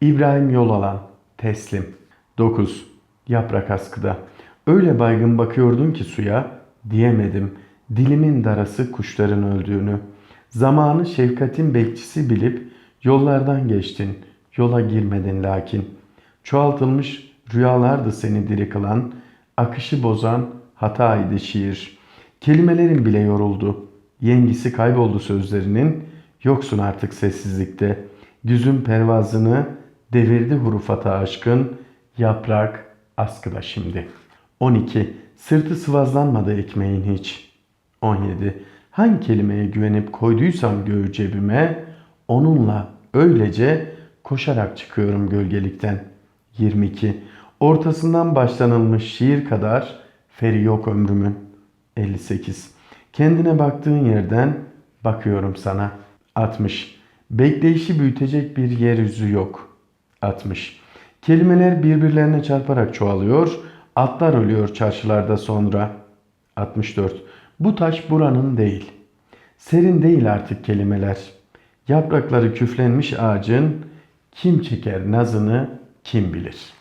İbrahim Yolalan, teslim. 9. Yaprak askıda. Öyle baygın bakıyordun ki suya, diyemedim. Dilimin darası kuşların öldüğünü. Zamanı şefkatin bekçisi bilip yollardan geçtin. Yola girmedin lakin. Çoğaltılmış rüyalardı seni diri kılan, akışı bozan hataydı şiir. Kelimelerin bile yoruldu. Yengisi kayboldu sözlerinin, yoksun artık sessizlikte. Güzün pervazını devirdi hurufata aşkın, yaprak askıda şimdi. 12. Sırtı sıvazlanmadı ekmeğin hiç. 17. Hangi kelimeye güvenip koyduysam göğü cebime, onunla öylece koşarak çıkıyorum gölgelikten. 22. Ortasından başlanılmış şiir kadar feri yok ömrümün. 58. Kendine baktığın yerden bakıyorum sana. 60. Bekleyişi büyütecek bir yeryüzü yok. 60. Kelimeler birbirlerine çarparak çoğalıyor, atlar ölüyor çarşılarda sonra. 64. Bu taş buranın değil. Serin değil artık kelimeler. Yaprakları küflenmiş ağacın kim çeker nazını kim bilir.''